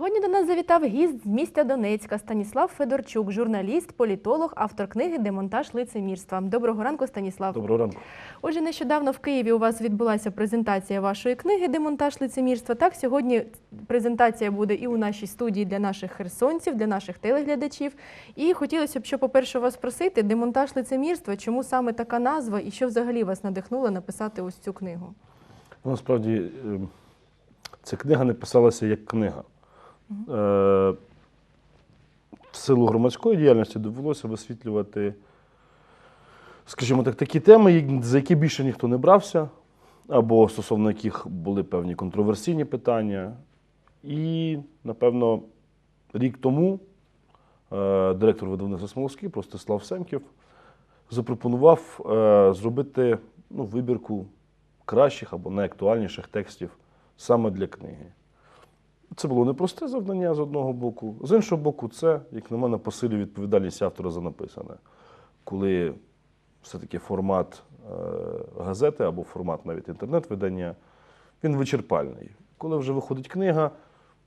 Сьогодні до нас завітав гість з міста Донецька Станіслав Федорчук, журналіст, політолог, автор книги Демонтаж лицемірства. Доброго ранку, Станіслав. Доброго ранку. Отже, нещодавно в Києві у вас відбулася презентація вашої книги Демонтаж лицемірства. Так, сьогодні презентація буде і у нашій студії для наших херсонців, для наших телеглядачів. І хотілося б, що, по-перше, вас спросити, демонтаж лицемірства, чому саме така назва і що взагалі вас надихнуло написати ось цю книгу? Ну, Насправді ем, ця книга не писалася як книга. Е, В силу громадської діяльності довелося висвітлювати, скажімо так, такі теми, за які більше ніхто не брався, або стосовно яких були певні контроверсійні питання. І, напевно, рік тому е, директор видавництва Смолоский, Простислав Семків, запропонував е, зробити ну, вибірку кращих або найактуальніших текстів саме для книги. Це було непросте завдання з одного боку. З іншого боку, це, як на мене, посилює відповідальність автора за написане. Коли все-таки формат е, газети або формат навіть інтернет-видання, він вичерпальний. Коли вже виходить книга,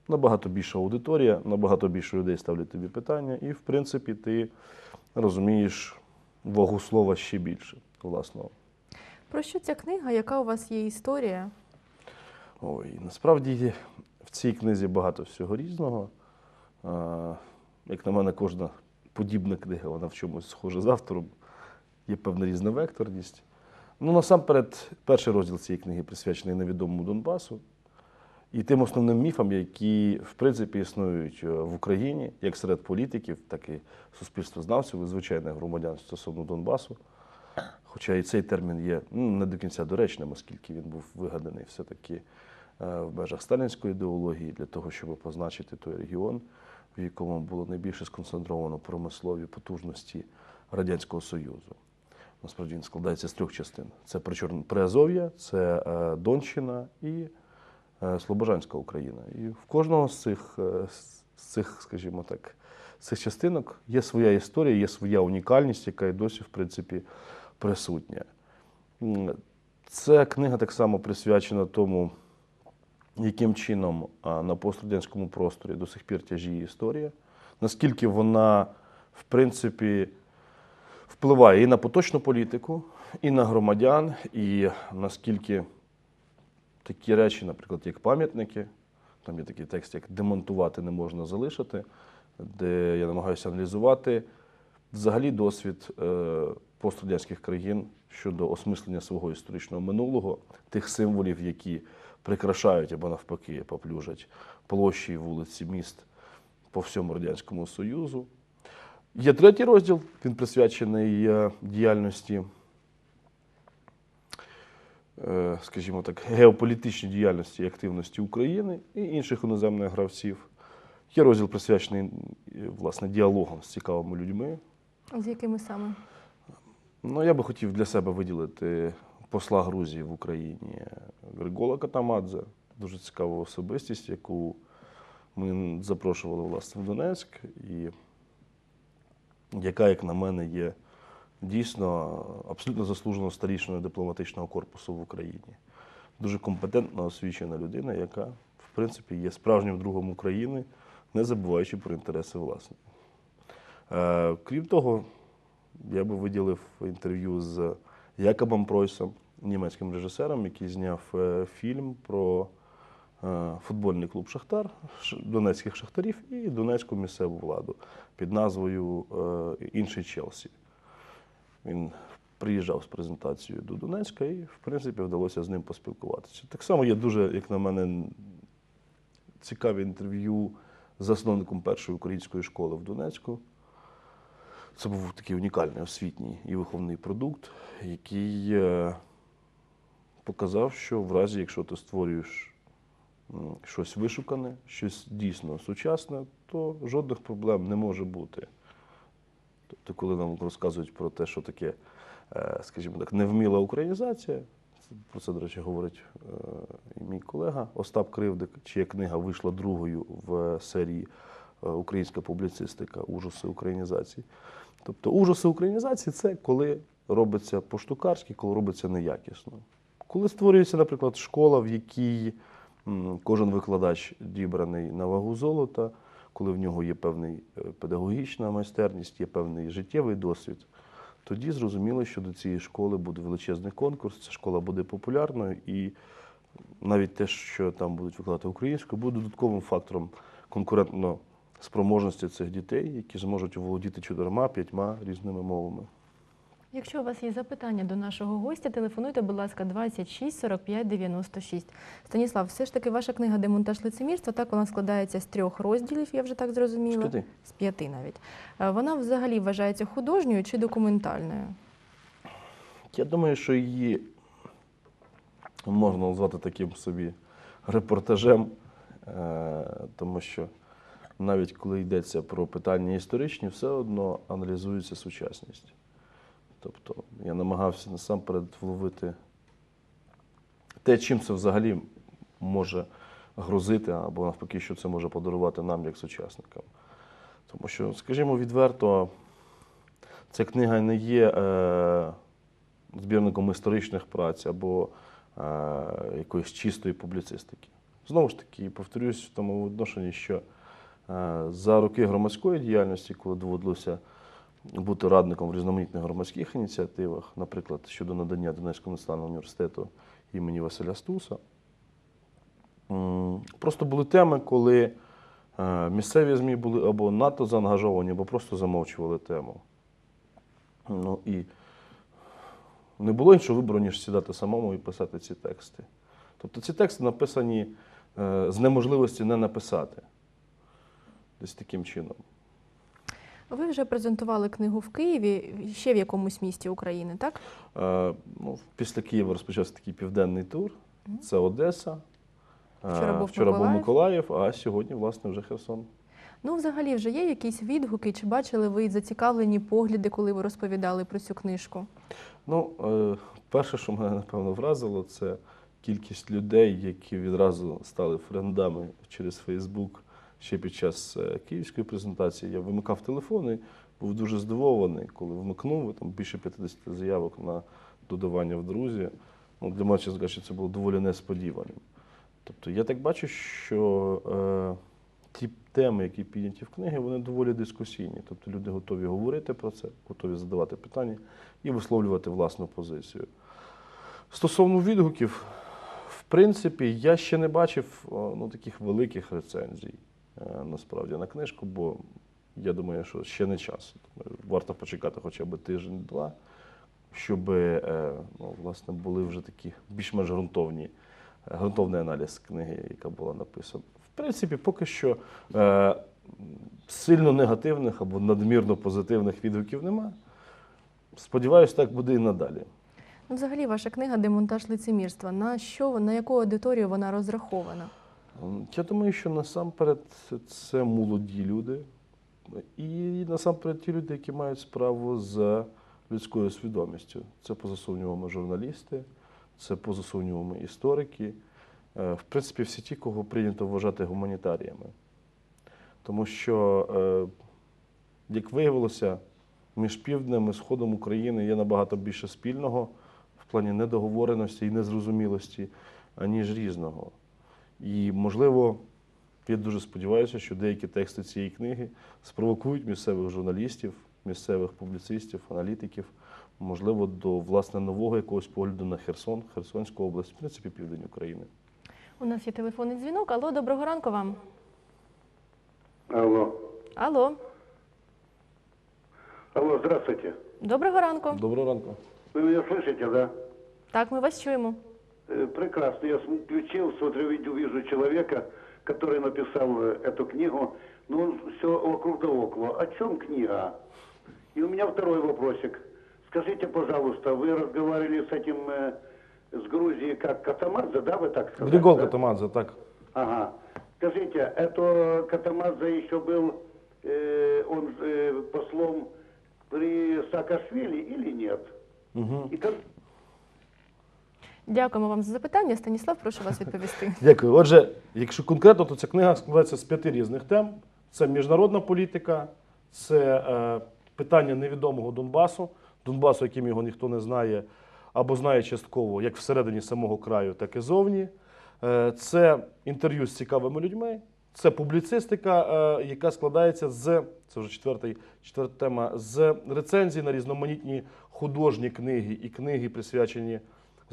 набагато більша аудиторія, набагато більше людей ставлять тобі питання, і, в принципі, ти розумієш вагу слова ще більше власного. Про що ця книга? Яка у вас є історія? Ой, насправді цій книзі багато всього різного. Як на мене, кожна подібна книга, вона в чомусь схожа з автором. Є певна різновекторність. Ну, насамперед, перший розділ цієї книги присвячений невідомому Донбасу і тим основним міфам, які, в принципі, існують е, в Україні, як серед політиків, так і суспільствознавців і звичайних громадян стосовно Донбасу. Хоча і цей термін є ну, не до кінця доречним, оскільки він був вигаданий все-таки в межах сталінської ідеології для того, щоб позначити той регіон, в якому було найбільше сконцентровано промислові потужності Радянського Союзу. Насправді він складається з трьох частин: це Приазов'я, це е, Донщина і е, Слобожанська Україна. І в кожного з цих, е, з цих, скажімо так, з цих частинок є своя історія, є своя унікальність, яка і досі, в принципі, присутня. Ця книга так само присвячена тому, яким чином на пострадянському просторі до сих пір тяжіє історія, наскільки вона, в принципі, впливає і на поточну політику, і на громадян, і наскільки такі речі, наприклад, як пам'ятники, там є такий текст, як демонтувати не можна залишити, де я намагаюся аналізувати взагалі досвід е, пострадянських країн щодо осмислення свого історичного минулого, тих символів, які прикрашають або навпаки поплюжать площі вулиці міст по всьому Радянському Союзу. Є третій розділ, він присвячений е, діяльності, е, скажімо так, геополітичній діяльності і активності України і інших іноземних гравців. Є розділ присвячений е, власне діалогам з цікавими людьми. З якими саме? Ну, я би хотів для себе виділити посла Грузії в Україні Григола Катамадзе. Дуже цікава особистість, яку ми запрошували власне в Донецьк, і яка, як на мене, є дійсно абсолютно заслужено старішиною дипломатичного корпусу в Україні. Дуже компетентна, освічена людина, яка, в принципі, є справжнім другом України, не забуваючи про інтереси власні. Е, крім того, я би виділив інтерв'ю з Якобом Пройсом, німецьким режисером, який зняв е, фільм про е, футбольний клуб Шахтар, донецьких шахтарів і донецьку місцеву владу під назвою е, Інший Челсі. Він приїжджав з презентацією до Донецька і, в принципі, вдалося з ним поспілкуватися. Так само є дуже, як на мене, цікаві інтерв'ю з засновником першої української школи в Донецьку. Це був такий унікальний освітній і виховний продукт, який е, показав, що в разі, якщо ти створюєш щось вишукане, щось дійсно сучасне, то жодних проблем не може бути. Тобто, коли нам розказують про те, що таке, е, скажімо так, невміла українізація, про це, до речі, говорить е, і мій колега Остап Кривдик, чия книга вийшла другою в серії Українська публіцистика Ужаси українізації. Тобто ужаси українізації це коли робиться по-штукарськи, коли робиться неякісно. Коли створюється, наприклад, школа, в якій кожен викладач дібраний на вагу золота, коли в нього є певний е, педагогічна майстерність, є певний життєвий досвід, тоді зрозуміло, що до цієї школи буде величезний конкурс, ця школа буде популярною, і навіть те, що там будуть викладати українською, буде додатковим фактором конкурентно спроможності цих дітей, які зможуть оволодіти чотирма-п'ятьма різними мовами. Якщо у вас є запитання до нашого гостя, телефонуйте, будь ласка, 26 45 96. Станіслав, все ж таки ваша книга Демонтаж лицемірства, так вона складається з трьох розділів, я вже так зрозуміла. З п'яти. З п'яти навіть. Е, Вона взагалі вважається художньою чи документальною? Я думаю, що її можна назвати таким собі репортажем, е, тому що навіть коли йдеться про питання історичні, все одно аналізується сучасність. Тобто я намагався насамперед вловити те, чим це взагалі може грозити, або навпаки, що це може подарувати нам як сучасникам. Тому що, скажімо відверто, ця книга не є е, збірником історичних праць або е, якоїсь чистої публіцистики. Знову ж таки, повторюсь в тому відношенні, що за роки громадської діяльності, коли доводилося бути радником в різноманітних громадських ініціативах, наприклад, щодо надання Донецького національного університету імені Василя Стуса, просто були теми, коли е, місцеві ЗМІ були або надто заангажовані, або просто замовчували тему. Ну і не було іншого вибору, ніж сідати самому і писати ці тексти. Тобто ці тексти написані е, з неможливості не написати. Десь таким чином. Ви вже презентували книгу в Києві, ще в якомусь місті України, так? Е, ну, після Києва розпочався такий південний тур. Це Одеса. е, Вчора був вчора був Миколаїв. Миколаїв, а сьогодні, власне, вже Херсон. Ну, взагалі, вже є якісь відгуки, чи бачили ви зацікавлені погляди, коли ви розповідали про цю книжку? Ну, е, перше, що мене напевно вразило, це кількість людей, які відразу стали френдами через Фейсбук ще під час е, київської презентації. Я вимикав телефон і був дуже здивований, коли вмикнув там більше 50 заявок на додавання в друзі. Ну, для мене, чесно кажучи, це було доволі несподіваним. Тобто я так бачу, що е, ті теми, які підняті в книги, вони доволі дискусійні. Тобто люди готові говорити про це, готові задавати питання і висловлювати власну позицію. Стосовно відгуків, в принципі, я ще не бачив ну, таких великих рецензій е, насправді на книжку, бо я думаю, що ще не час. Варто почекати хоча б тиждень-два, щоб е, ну, власне, були вже такі більш-менш ґрунтовні, е, ґрунтовний аналіз книги, яка була написана. В принципі, поки що е, сильно негативних або надмірно позитивних відгуків немає. Сподіваюсь, так буде і надалі. Ну, взагалі, ваша книга Демонтаж лицемірства. На що на яку аудиторію вона розрахована? М, Я думаю, що насамперед це молоді люди, і насамперед ті люди, які мають справу з людською свідомістю. Це поза сумнівами журналісти, це поза сумнівами історики. Е, В принципі, всі ті, кого прийнято вважати гуманітаріями. Тому що, е, як виявилося, між півднем і сходом України є набагато більше спільного в плані недоговореності і незрозумілості, аніж різного. І, можливо, я дуже сподіваюся, що деякі тексти цієї книги спровокують місцевих журналістів, місцевих публіцистів, аналітиків, можливо, до власне нового якогось погляду на Херсон, Херсонську область, в принципі, південь України. У нас є телефонний дзвінок. Алло, доброго ранку вам. Алло. Алло, Алло, здравствуйте. доброго ранку. Доброго ранку. Вы меня слышите, да? Так, ми вас чуємо. Э, Прекрасно. Я включил, смотрю, видео, вижу человека, который написал э, эту книгу. Ну, все вокруг да около. О чем книга? И у меня второй вопросик. Скажите, пожалуйста, вы разговаривали с этим, э, с Грузией, как Катамадзе, да, вы так сказали? Григол да? Катамадзе, так. Ага. Скажите, это Катамадзе еще был, э, он э, послом при Саакашвили или нет? Угу. И как, Дякуємо вам за запитання. Станіслав, прошу вас відповісти. Дякую. Отже, якщо конкретно, то ця книга складається з п'яти різних тем: це міжнародна політика, це е, питання невідомого Донбасу, Донбасу, яким його ніхто не знає, або знає частково, як всередині самого краю, так і зовні. Е, Це інтерв'ю з цікавими людьми, це публіцистика, е, яка складається з це вже четвертий, четверта тема, з рецензій на різноманітні художні книги і книги, присвячені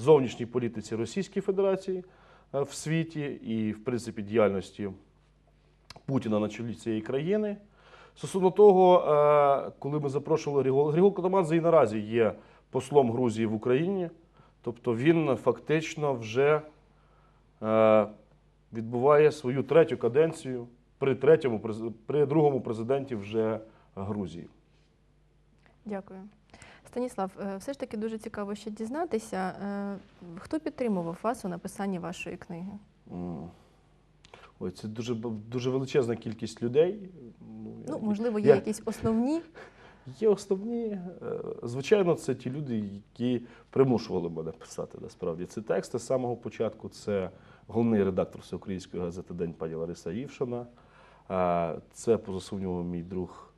зовнішній політиці Російської Федерації е, в світі і, в принципі, діяльності Путіна на чолі цієї країни. Стосовно того, е, коли ми запрошували Григол, Григол Катамадзе і наразі є послом Грузії в Україні, тобто він фактично вже е, відбуває свою третю каденцію при третьому при другому президенті вже Грузії. Дякую. Станіслав, е, все ж таки дуже цікаво ще дізнатися, е, хто підтримував вас у написанні вашої книги? Ой, це дуже, дуже величезна кількість людей. Ну, Ну, можливо, є я- якісь основні. Є основні. е, Звичайно, це ті люди, які примушували мене писати насправді ці тексти з самого початку. Це головний редактор всеукраїнської газети День пані Лариса Івшина. Е, Це, поза сумнівом, мій друг,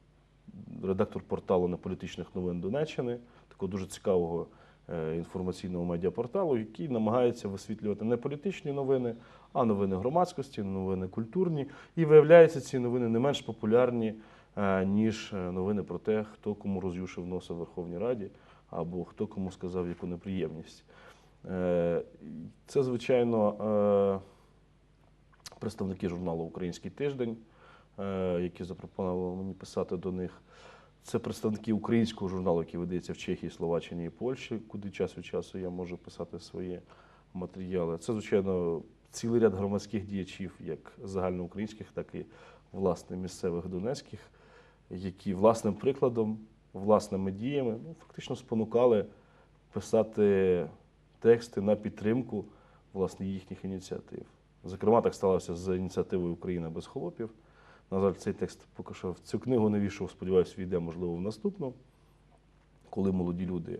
редактор порталу неполітичних новин Донеччини, такого дуже цікавого е, інформаційного медіапорталу, який намагається висвітлювати не політичні новини, а новини громадськості, новини культурні. І виявляється, ці новини не менш популярні, е, ніж е, новини про те, хто кому роз'юшив носа в Верховній Раді, або хто кому сказав яку неприємність. Це, звичайно, представники журналу Український тиждень, які запропонували мені писати до них. Це представники українського журналу, який видається в Чехії, Словаччині і Польщі, куди час від часу я можу писати свої матеріали. Це, звичайно, цілий ряд громадських діячів, як загальноукраїнських, так і власне місцевих донецьких, які власним прикладом, власними діями ну, фактично спонукали писати тексти на підтримку власне їхніх ініціатив. Зокрема, так сталося з ініціативою Україна без холопів. На жаль, цей текст поки що в цю книгу не війшов, сподіваюся, війде, можливо, в наступну, коли молоді люди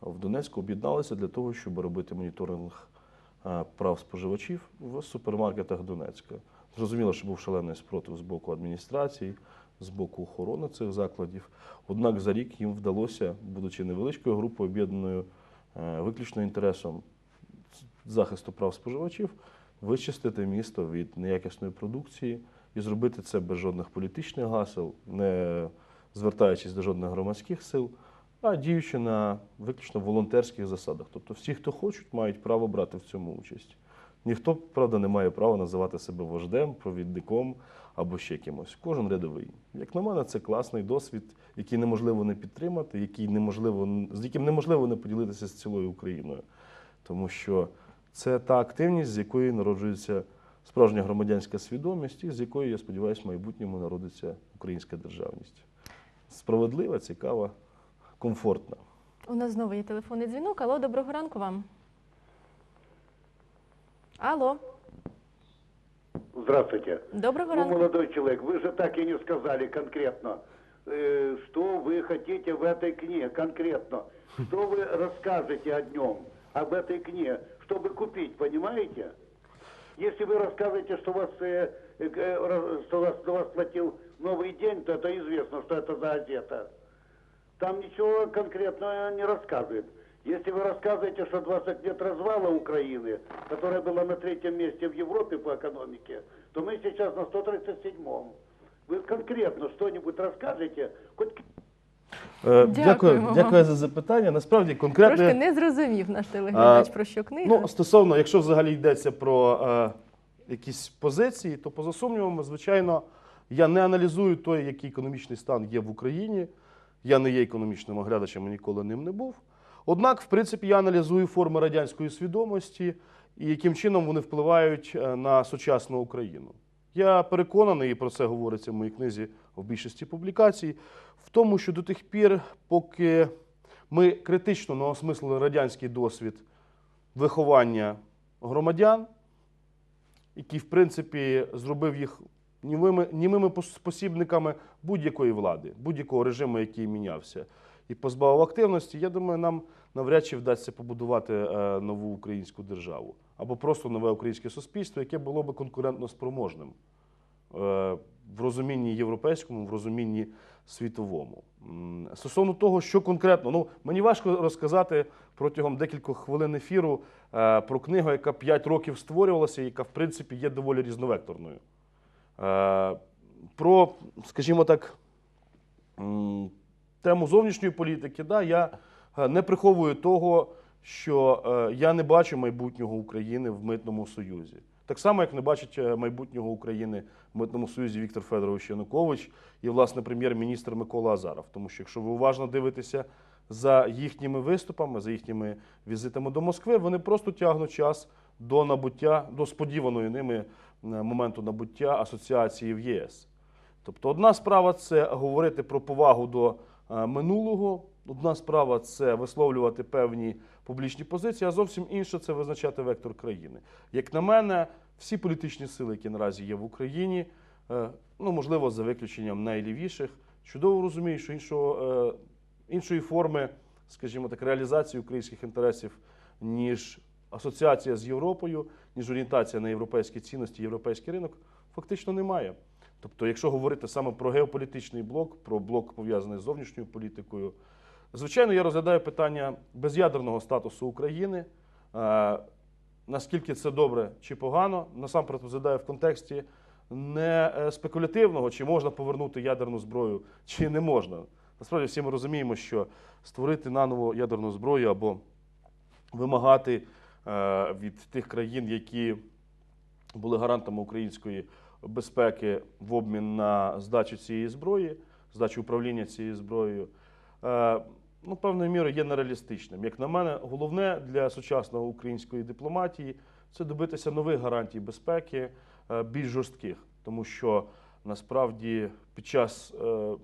в Донецьку об'єдналися для того, щоб робити моніторинг е, прав споживачів в супермаркетах Донецька. Зрозуміло, що був шалений спротив з боку адміністрації, з боку охорони цих закладів. Однак за рік їм вдалося, будучи невеличкою групою, об'єднаною е, виключно інтересом захисту прав споживачів, вичистити місто від неякісної продукції і зробити це без жодних політичних гасел, не звертаючись до жодних громадських сил, а діючи на виключно волонтерських засадах. Тобто всі, хто хочуть, мають право брати в цьому участь. Ніхто, правда, не має права називати себе вождем, провідником або ще кимось. Кожен рядовий. Як на мене, це класний досвід, який неможливо не підтримати, який неможливо, з яким неможливо не поділитися з цілою Україною. Тому що це та активність, з якої народжується справжня громадянська свідомість, і з якої, я сподіваюся, в майбутньому народиться українська державність. Справедлива, цікава, комфортна. У нас знову є телефонний дзвінок. Алло, доброго ранку вам. Алло, Здравствуйте. доброго Ну, ранку. молодой человек, вы же так и не сказали конкретно, э, что вы хотите в этой книге конкретно. Что вы расскажете о днем, об этой книге, чтобы купить, понимаете? Если вы рассказываете, что вас, э, э, э, что вас, что вас платил новый день, то это известно, что это за газета. Там ничего конкретного не рассказывает. Если вы рассказываете, что 20 лет развала Украины, которая была на третьем месте в Европе по экономике, то мы сейчас на 137-м. Вы конкретно что-нибудь расскажете? Хоть Е, Дякую, дякую за запитання. Насправді конкретно. Трошки не зрозумів наш телеглядач, А, про що книга. Ну, стосовно, якщо взагалі йдеться про е, якісь позиції, то поза сумнівами, звичайно, я не аналізую той, який економічний стан є в Україні. Я не є економічним оглядачем і ніколи ним не був. Однак, в принципі, я аналізую форми радянської свідомості і яким чином вони впливають е, на сучасну Україну. Я переконаний, і про це говориться в моїй книзі в більшості публікацій, в тому, що до тих пір, поки ми критично не осмислили радянський досвід виховання громадян, який, в принципі, зробив їх німими, німими посібниками будь-якої влади, будь-якого режиму, який мінявся, і позбавив активності, я думаю, нам навряд чи вдасться побудувати е, нову українську державу або просто нове українське суспільство, яке було би конкурентно спроможним. Е, в розумінні європейському, в розумінні світовому. Стосовно того, що конкретно, ну мені важко розказати протягом декількох хвилин ефіру е, про книгу, яка 5 років створювалася, яка в принципі є доволі різновекторною. Про, скажімо так, тему зовнішньої політики, да, я не приховую того, що е, я не бачу майбутнього України в митному союзі. Так само, як не бачить е, майбутнього України в митному союзі Віктор Федорович Янукович і, власне, прем'єр-міністр Микола Азаров. Тому що, якщо ви уважно дивитеся за їхніми виступами, за їхніми візитами до Москви, вони просто тягнуть час до набуття, до сподіваної ними е, моменту набуття асоціації в ЄС. Тобто, одна справа це говорити про повагу до е, минулого, одна справа це висловлювати певні публічні позиції, а зовсім інша це визначати вектор країни. Як на мене, всі політичні сили, які наразі є в Україні, е, ну можливо, за виключенням найлівіших, чудово розуміють, що іншого, е, іншої форми, скажімо так, реалізації українських інтересів, ніж асоціація з Європою, ніж орієнтація на європейські цінності, європейський ринок, фактично немає. Тобто, якщо говорити саме про геополітичний блок, про блок пов'язаний з зовнішньою політикою, звичайно, я розглядаю питання без'ядерного статусу України. Е, Наскільки це добре чи погано, насамперед розглядаю в контексті не е, спекулятивного, чи можна повернути ядерну зброю, чи не можна. Насправді всі ми розуміємо, що створити наново ядерну зброю або вимагати е, від тих країн, які були гарантами української безпеки в обмін на здачу цієї зброї, здачу управління цією зброєю, ну, певною мірою є нереалістичним. Як на мене, головне для сучасної української дипломатії це добитися нових гарантій безпеки, е, більш жорстких, тому що насправді під час е,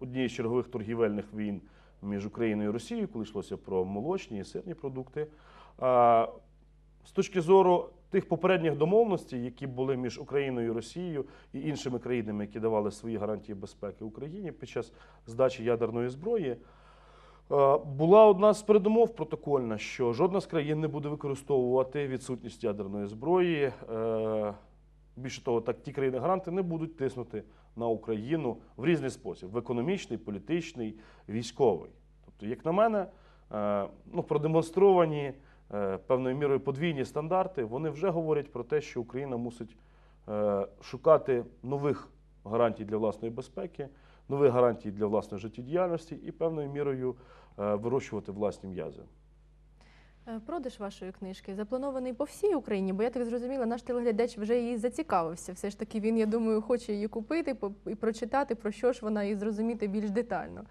однієї з чергових торгівельних війн між Україною і Росією, коли йшлося про молочні і сирні продукти, е, з точки зору тих попередніх домовленостей, які були між Україною і Росією і іншими країнами, які давали свої гарантії безпеки Україні під час здачі ядерної зброї, була одна з передумов протокольна, що жодна з країн не буде використовувати відсутність ядерної зброї. Е, Більше того, так ті країни-гаранти не будуть тиснути на Україну в різний спосіб: в економічний, політичний, військовий. Тобто, як на мене, е, ну, продемонстровані е, певною мірою подвійні стандарти, вони вже говорять про те, що Україна мусить е, шукати нових гарантій для власної безпеки, нових гарантій для власної життєдіяльності і певною мірою е, вирощувати власні м'язи. Е, Продаж вашої книжки запланований по всій Україні, бо я так зрозуміла, наш телеглядач вже її зацікавився. Все ж таки він, я думаю, хоче її купити і прочитати, про що ж вона, і зрозуміти більш детально.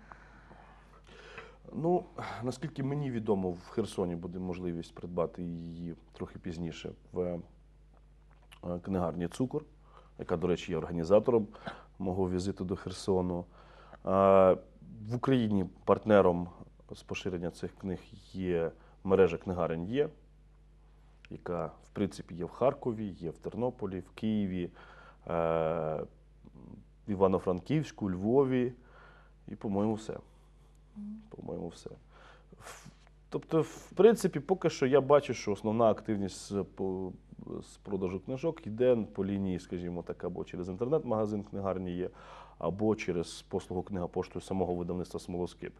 Ну, наскільки мені відомо, в Херсоні буде можливість придбати її трохи пізніше в е, книгарні Цукор, яка, до речі, є організатором мого візиту до Херсону. Е, В Україні партнером з поширення цих книг є мережа книгарень Є, яка, в принципі, є в Харкові, є в Тернополі, в Києві, е, в Івано-Франківську, Львові і, по-моєму, все. По-моєму, все. Тобто, в принципі, поки що я бачу, що основна активність з, по- з продажу книжок йде по лінії, скажімо так, або через інтернет-магазин книгарні є, або через послугу книга поштою самого видавництва Смолоскип.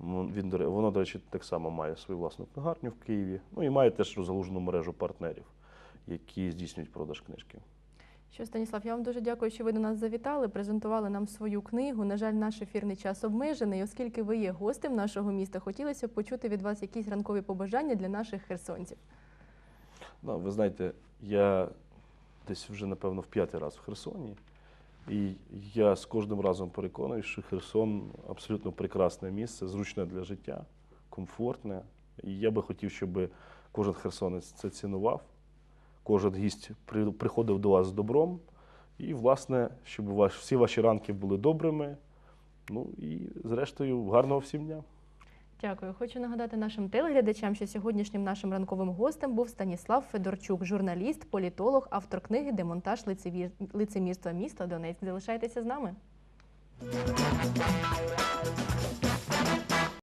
Він, воно, до речі, так само має свою власну книгарню в Києві. Ну і має теж розгалужену мережу партнерів, які здійснюють продаж книжки. Що, Станіслав, я вам дуже дякую, що ви до нас завітали, презентували нам свою книгу. На жаль, наш ефірний час обмежений. Оскільки ви є гостем нашого міста, хотілося б почути від вас якісь ранкові побажання для наших херсонців. Ну, ви знаєте, я десь вже, напевно, в п'ятий раз в Херсоні. І я з кожним разом переконую, що Херсон абсолютно прекрасне місце, зручне для життя, комфортне. І я би хотів, щоб кожен херсонець це цінував, кожен гість приходив до вас з добром. І, власне, щоб ваш, всі ваші ранки були добрими. Ну і, зрештою, гарного всім дня. Дякую. Хочу нагадати нашим телеглядачам, що сьогоднішнім нашим ранковим гостем був Станіслав Федорчук, журналіст, політолог, автор книги Демонтаж лицемірства міста Донецьк. Залишайтеся з нами.